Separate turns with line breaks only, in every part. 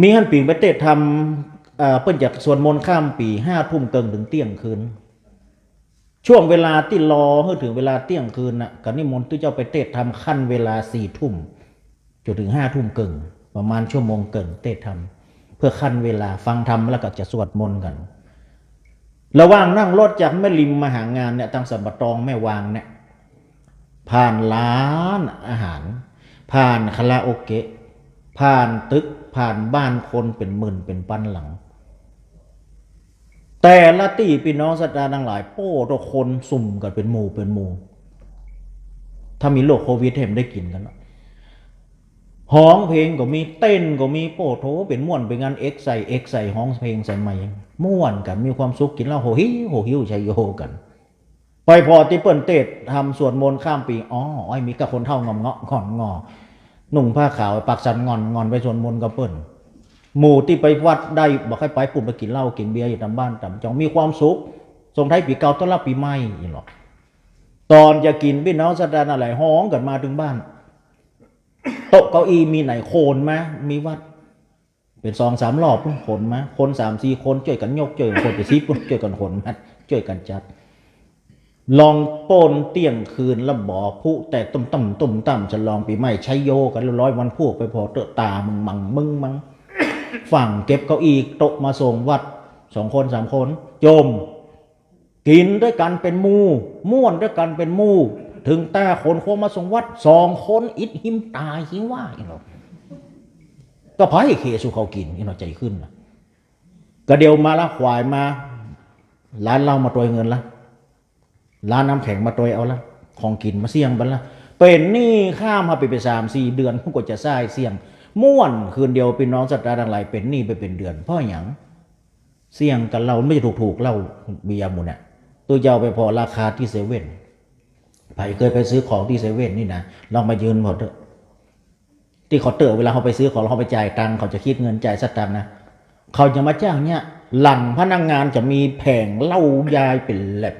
มีฮันปีไปเตะทำเอ่อเปิ้นจากสวดมนต์ข้ามปีห้าทุ่มเกิงถึงเที่ยงคืน ช่วงเวลาที่รอเพื่อถึงเวลาเที่ยงคืนน่ะก็นิมนต์ที่เจ้าไปเตะทำขั้นเวลาสี่ทุ่มจนถึงห้าทุ่มเกิงประมาณชั่วโมงเกิงเตะทำเพื่อขั้นเวลาฟังธรรมแล้วก็จะสวดมนต์กันระหว่างนั่งรถจากแม่ริมมาหางานเนี่ยทางสัมปะตองแม่วางเนี่ยผ่านร้านอาหาร ผ่านคาราโอเกะผ่านตึก ผ่านบ้านคนเป็นหมื่นเป็นพันหลัง แต่ละตีพี่น้องสัตว์ทั้งหลาย โป้ตัวคนสุ่มกันเป็นหมู่เป็นหมู่ ถ้ามีโรคโควิดเห็มได้กินกันนะห้องเพลงก็มีเต้นก็มีโป้โถเป็นม่วนเป็นงานเอ็กใส่เอ็กใส่ห้องเพลงใส่ไม้ม่วนกันมีความสุขกินเหล้าโหฮิโหฮิวชัยโยกัน ไปพอที่เปิ้นเตดทำสวดมนต์ข้ามปีอ๋อไอ้มีกับคนเท่างอมเงาะงอนงอ นุ่งผ้าขาวปักสันงอนงอนไปสวดมนต์กับเปิ้นหมู่ที่ไปวัดได้บอกให้ไปปุ่นไปกินเหล้ากินเบียร์อยู่ตามบ้านตามจองมีความสุขส่งท้ายปีเก่าต้อนรับปีใหม่อีหรอกตอนจะกินพี่น้องสัตว์อะไรห้องกันมาถึงบ้านโต๊ะเก้าอี้มีไหนโคนไหมมีวัด เป็นสองสามรอบขนมคนสามสี่คนช่วยกันยกช่วยกันคนไปซิปช่วยกันขนมัดช่วยกันจัด ลองโปนเตี้ยงคืนแล้วบ่อผู้แต่ตุ่มต่ำตุ่มต่ำจะลองปีใหม่ใช้โยกันร้อยวันพวกไปพอเตอะตามึงมังมึงมังฝั่งเก็บเก้าอี้โต๊ะมาส่งวัดสองคนสามคนโยมกินด้วยกันเป็นมูม่วนด้วยกันเป็นมูถึงแต่คนโคมาส่งวัดสองคนอิดหิมตายหิว่าอีหรอกก็พายเคสุเขากินอีหนอใจขึ้นนะก็เดียวมาละควายมาร้านเหล้ามาตัวเงินละ ร้านน้ำแข็งมาตัวเอาละของกินมาเสี่ยงบันละเป็นนี่ข้ามมาไปไปสามสี่เดือนพวกก็จะใส่เสี่ยงม่วนคืนเดียวเป็นน้องสัตว์ดังหลายเป็นนี่ไปเป็นเดือนเพราะอย่างเสี่ยงกันเราไม่ถูกถูกเราเบียร์หมูเนี่ยตัวเยาวไปพอราคาที่เซเว่นไผเคยไปซื้อของที่เซเว่นนี่นะลองมายืนหมดเถอะที่เขาเตอเวลาเขาไปซื้อของเขาไปจ่ายตังค์เขาจะคิดเงินจ่ายสตังค์นะเขาจะมาจ้างเนี่ยหลังพนักงงานจะมีแผงเหล้ายายเป็นแหลบ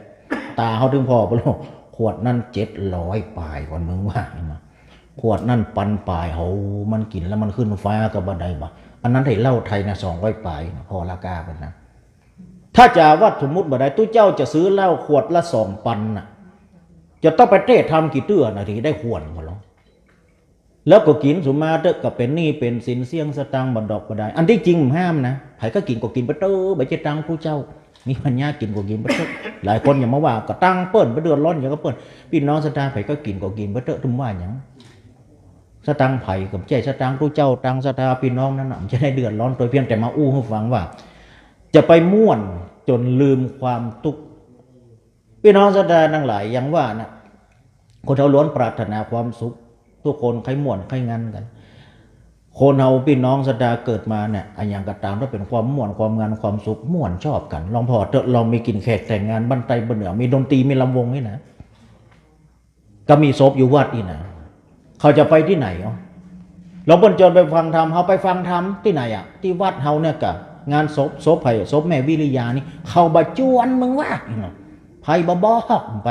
ตาเขาถึงพอปะลูกขวดนั่นเจ็ดร้อยปลายก่อนมึงว่าเห็นไหมขวดนั่นปันปลายเขามันกินแล้วมันขึ้นฟ้ากับบันไดบ่อันนั้นให้เหล้าไทยนะสองร้อยปลายนะพอราคาเป็นนะถ้าจะว่าสมมติบันไดตู้เจ้าจะซื้อเหล้าขวดละสองปันน่ะ จะต้องไปเทศทำกี่เตื้อนะถึงได้ขวดมาหรอแล้วก็กินสุมาเตะก็เป็นหนี่เป็นสินเสี่ยงสตังบันดอกบันไดอันที่จริงห้ามนะไผก็กินก็กินไปเตอใบเจตังผู้เจ้า มีปัญญากินก็กินไปเถอะหลายคนอย่ามาว่าก็ตั้งเปิ้นไปเดือดร้อนอย่างก็เปิ้นพี่น้องสตางค์ไผ่ก็กินก็กินไปเถอะทุ่มว่าอย่างสตังค์ไผ่กับใจสตังค์ผู้เจ้าตังสตาพี่น้องนั่นน่ะมันจะได้เดือดร้อนตัวเพียงแต่มาอู้ให้ฟังว่า จะไปม่วนจนลืมความทุกข์พี่น้องสตาทั้งหลายอย่างว่านะคนเราล้วนปรารถนาความสุข ทุกคนใครม่วนใครงานกัน คนเฮาพี่น้องสดาเกิดมาเนี่ยอันย่างก็ตามถ้าเป็นความม่วนความงานความสุขม่วนชอบกัน ลองพอเถอะลองมีกินแขกแต่งงานบันไตบนเหนือมีดนตรีมีลำวงนี่นะ ก็มีศพอยู่วัดนี่นะเขาจะไปที่ไหนอ๋อลองบนจนไปฟังธรรมเขาไปฟังธรรมที่ไหนอะ ที่วัดเฮาเนี่ยกะงานศพศพไผ่ศพแม่วิริยานี่เขาบาจวนมึงว่าไผ่บ่บอกไป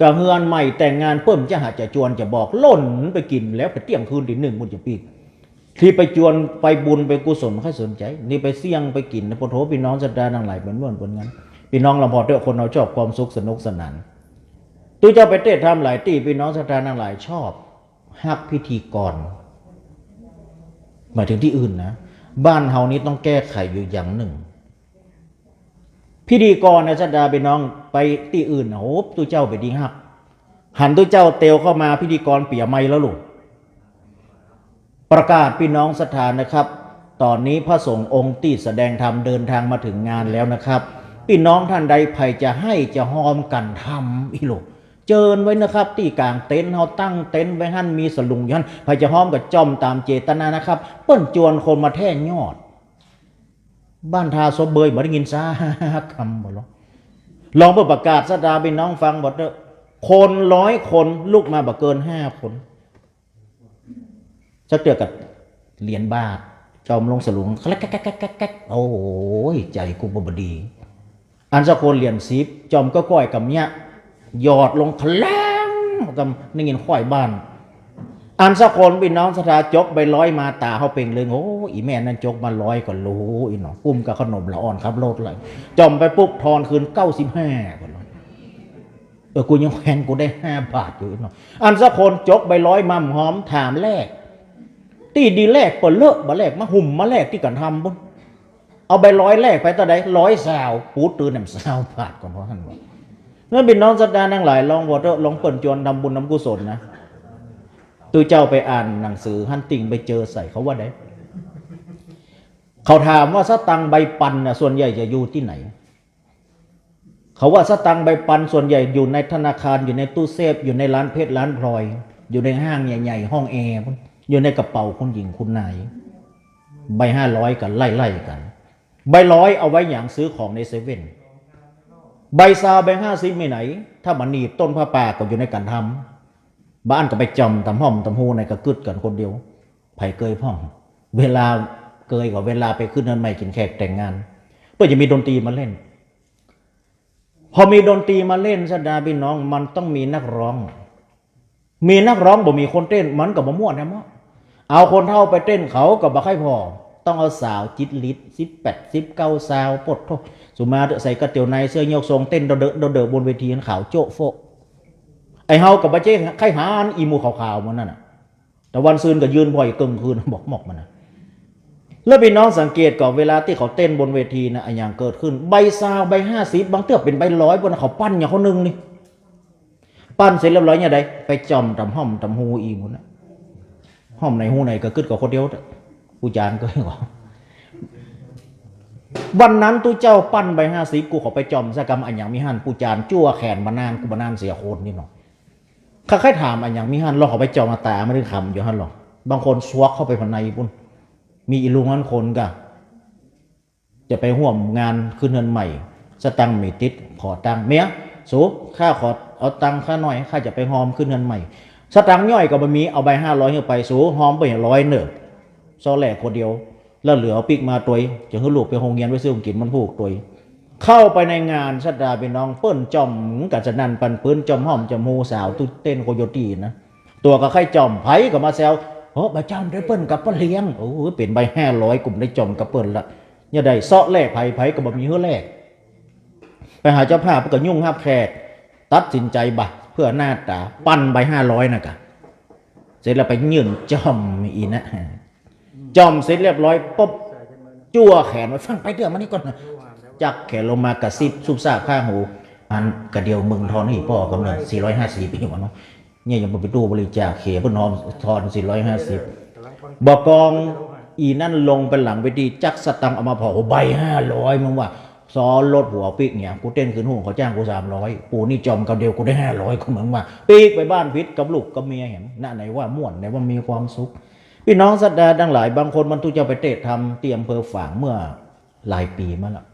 ก็เฮือนใหม่แต่งงานเพิ่มจะหาจะจวนจะบอกล่นไปกินแล้วไปเที่ยงคืนทีหนึ่งมุนจะปีก ที่ไปจวนไปบุญไปกุศลไม่ค่อยสนใจ นี่ไปเสี่ยงไปกินนะพอโทพี่น้องสัตดาทั้งหลายเป็นเมื่อนเป็นงั้นพี่น้องเราพอเถอคนเราชอบความสุขสนุกสนานตู้เจ้าไปเตะทำหลายตีพี่น้องสัตดาทั้งหลายชอบฮักพิธีกรหมายถึงที่อื่นนะ บ้านเฮานี้ต้องแก้ไขอยู่อย่างหนึ่ง พิธีกรในสัตดาพี่น้องไปที่อื่นนะโอ้ตู้เจ้าไปดีฮักหันตู้เจ้าเตวเข้ามาพิธีกรเปียไม่แล้วลูก ประกาศพี่น้องสถานนะครับ ตอนนี้พระสงฆ์องค์ที่แสดงธรรมเดินทางมาถึงงานแล้วนะครับ พี่น้องท่านใดใครจะให้จะหอมกันทำอีโลกเจิญไว้นะครับ ที่กลางเต็นท์เขาตั้งเต็นท์ไว้หั่นมีสลุงยันใครจะหอมกับจอมตามเจตนานะครับ เปิ้นจวนคนมาแท่ยอด บ้านทาโซเบยบ่ได้ยินซาคำบ่หรอลองเปิดประกาศสดาพี่น้องฟังบ่เถอะคนร้อยคนลูกมาบ่เกินห้าคน ชักเตือกับเหรียญบาทจอมลงสลุงแกล้กแกล้กแกล้กโอ้ยใจกูบบดี อันสะโคนเหรียญซิปจอมก็ก้อยกับเนี้ยหยอดลงคลงกับนี่เงินข่อยบ้าน อันสักคนพี่น้องสถาจกไปร้อยมาตาเขาเป่งเลยโอ้อีแม่นั่นจกมาร้อยก็รู้อีหนอกุ้มกับขนมละอ่อนครับโลดเลยจอมไปปุ๊บทอนคืนเก้าสิบห้าก่อนเลยเออกูยังแพงกูได้ห้าบาทอยู่อีหนออันสักคนจกไปร้อยมั่มหอมถามแรก ตีดีแรกเปิดเลอะมาแรกมาหุ่มมาแรกที่กันทำบุญเอาไปร้อยแรกไปตอนใดร้อยสาวปูตื่นน้ำสาวบาทก่อนเพราะท่านบอกนั่นเป็นน้องสัตดานั่งหลายลองวอเตอร์ลองเปิ่นจวนทำบุญทำกุศลนะตัวเจ้าไปอ่านหนังสือฮันติงไปเจอใส่เขาว่าไดเขาถามว่าสตังใบปันนะส่วนใหญ่จะอยู่ที่ไหน เขาว่าสตังใบปันส่วนใหญ่อยู่ในธนาคารอยู่ในตู้เซฟอยู่ในร้านเพชรร้านพลอย อยู่ในห้างใหญ่ ๆ ห้องแอร์ อยู่ในกระเป๋าคุณหญิงคุณนายใบห้าร้อยกันไล่ๆกัน ใบร้อยเอาไว้อย่างซื้อของในเซเว่นใบซาวใบห้าสิบไม่ไหน ถ้ามันหนีบต้นผ้าป่าก็อยู่ในการทำบ้านก็ไปจำตำห้อมตำหูในกระกึดกันคนเดียวไผ่เกยพ่อง เวลาเกยกับเวลาไปขึ้นเนินใหม่กินแขกแต่งงาน เพื่อจะมีดนตรีมาเล่น พอมีดนตรีมาเล่นสดาพี่น้องมันต้องมีนักร้อง มีนักร้องบ่มีคนเต้นมันกับมะม่วนนะมั้ง เอาคนเท่าไปเต้นเขากับบักให้พอ ต้องเอาสาวจิตลิศสิบแปดสิบเก้าสาวปดโทสุมาเดอะใส่กระเตียวในเสื้อยกทรงเต้นเดอะเดอะเดอะเดอะบนเวทีขาวโจ๊ะโฟไอเฮากับบัจเจ้ไข่หานอีมูขาวๆมันนั่นน่ะแต่วันซืนก็ยืนบ่อยกึ่งคืนบอกหมอกมันนะแล้วพี่น้องสังเกตก่อนเวลาที่เขาเต้นบนเวทีนะไอ้ย่างเกิดขึ้น ใบซาวใบห้าสิบบางเทือกเป็นใบร้อยบนเขาปั้นอย่างเขาหนึ่งนี่ปั้นเสร็จเรียบร้อยเนี่ยได้ไปจอมตำห้อมตำหูอีหมันนะ ห้อมในหูไหนก็กึดกับคนเดียวเด้อผู้จานก็ให้บอกวันนั้นตู้เจ้าปั้นใบห้าสิบกูขาไปจอมสกรรมอันอย่างมีหันปูจานจั่วแขนมานานกูมานานเสียโคนนี่เนาะข้าใครถามอันอย่างมีฮันเราขาไปจอมาตาไม่ได้คำอยู่ฮันหรอกบางคนสวกเข้าไปภายในปุ่นมีอีลุงนั้นคนกะจะไปห่วมงานขึ้นเงินใหม่ สตังมีติดขอตังเมียสูข้าขอเอาตังค์ข้าหน่อยข้าจะไปหอมขึ้นเงินใหม่ สตังค์ย่อยก็บะมีเอาใบห้าร้อยเข้าไปสูหอมไปอย่างร้อยเนอะซอแหลกคนเดียว แล้วเหลือปิกมาตัวเองจะให้ลูกไปโรงเรียนไว้ซื้อของกินมันผูกตัวเองเข้าไปในงานสัตดาเป็นน้องเปิ้นจอมกับจะนันปันปืนจอมหอมจอมหูสาวตุ้เต้นโคโยตีนะตัวก็ไข่จอมไผก็มาแซวโอ้ใบจอมได้เปิ้นกับป้าเลี้ยงโอ้เปลี่ยนใบห้าร้อยกลุ่มได้จอมกับเปิ้นละอย่าได้เซาะแลกไผไผก็บ่มีเฮือแลกไปหาเจ้าภาพก็ยุ่งห้าบแขกตัดสินใจบัตร เพื่อหน้าตาปั้นใบห้าร้อยนะกะเสร็จแล้วไปยื่นจอมอีนะจอมเสร็จเรียบร้อยปุ๊บจั่วแขนไว้ฟังไปเดือมานี่ก่อนจักแขนลงมากระซิบซุบซาบข้างหูอันกระเดียวมึงทอนให้พ่อกำเนิด450ปีวะเนาะเนี่ยยังไปตู้บริจาคเขียเพิ่นทอนทอน450บบอกกองอีนั่นลงไปหลังไปดีจักสตังเอามาพอโอ้ใบ500มึงว่า ซอรถหัวปีกเนี่ยกูเต้นขึ้นหูเขาจ้างกู300ปูนี่จอมกับเดียวกูได้500ก็เหมือนว่าปีกไปบ้านพิษกับลูกกับเมียเห็นน่ะไหนว่าม่วนไหนว่ามีความสุข พี่น้องสัตดาดังหลาย บางคนมันทุจะไปเตะทำเตรียมเพอฝางเมื่อหลายปีมาแล้ว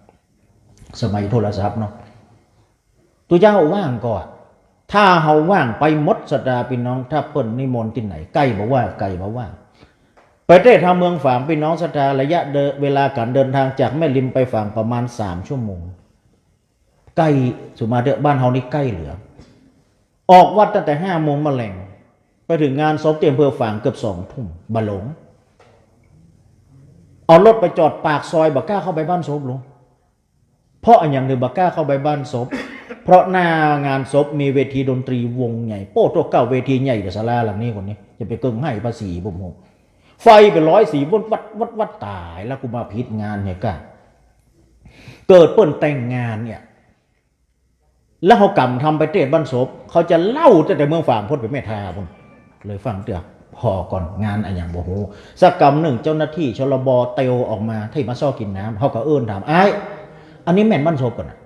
สมัยโทรศัพท์เนาะตัวเจ้าว่างก่อนถ้าเฮาว่างไปมดสัตดาพี่น้อง ถ้าเปิ้นนิมนต์ที่ไหนใกล้บ่ว่าไกลบ่ว่า ไปเตะทำเมืองฝางพี่น้องสตาระยะเเวลาการเดินทางจากแม่ริมไปฝางประมาณสามชั่วโมง ใกล้สุมาเดอบ้านเฮานี่ใกล้เหลือ ออกวัดตั้งแต่ห้าโมงมาแหลงไปถึงงานศพเตรียมเพื่อฝางเกือบสองทุ่มบะหลง เอารถไปจอดปากซอยบักก้าเข้าไปบ้านศพหลวงเพราะอันอย่างหนึ่งบักก้าเข้าไปบ้านศพเพราะหน้างานศพมีเวทีดนตรีวงใหญ่โป้ตัวเก่าเวทีใหญ่เดยวศาลาหลังนี้คนนี้ จะไปเกิงให้ภาษีบุมโห ไฟเป็นร้อยสีวนวัดวัดวัดตายแล้วกูมาพิษงานเนี่ยกันเกิดเปิ้นแต่งงานเนี่ย แล้วเขากำทำไปเทศบ้านศพเขาจะเล่าตั้งแต่เมืองฝางพ้นไปแม่ทาพุ่นเลยฟังเตือกพอก่อนงานอะไรอย่างบ่โหสักกรรมหนึ่งเจ้าหน้าที่ชลบเตลออกมาที่มาซ่อกินน้ำเขาก็เอื้นถามไอ้อันนี้แม่นบ้านศพก่อนนะ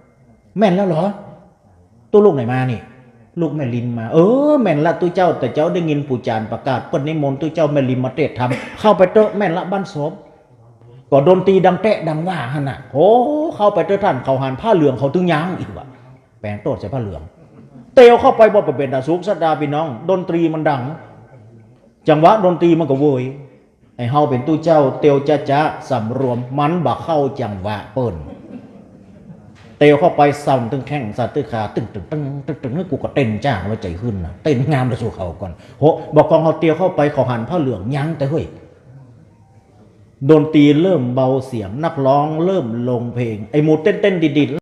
แม่นแล้วเหรอตัวลูกไหนมานี่ ลูกแม่ลินมา เออแม่นละตัวเจ้า แต่เจ้าได้ยินปู่จานประกาศเปิ้นนิมนต์ตัวเจ้าแม่ลินมาเทศทำเข้าไปเตอะแม่นละบ้านศพก็โดนตีดังแตะดังว่าฮะน่ะโอ้เข้าไปเตอะท่านเขาหันผ้าเหลืองเขาตึงยางอีกว่ะแปลงโตดใส่ผ้าเหลือง เตลเข้าไปบ่เป็นตาสุกสัดดาพี่น้องดนตรีมันดัง จังหวะดนตรีมันก็โวยไอ้เฮาเป็นตู้เจ้า เตียวจ้าจ้าสำรวมมันบักเข้าจังหวะเปิ้น เตวเข้าไปสั่นตึงแข้งสั่นตึงขาตึงตึงตึงตึงตึงนี่กูก็เต้นจ้างไว้ใจขึ้นนะเต้นงามระสู่เขาก่อนโหบอกกองเขาเตียวเข้าไปเขาหันผ้าเหลืองยั้งแต่เฮ้ยดนตรีเริ่มเบาเสียงนักร้องเริ่มลงเพลงไอ้หมูเต้นเต้นดิด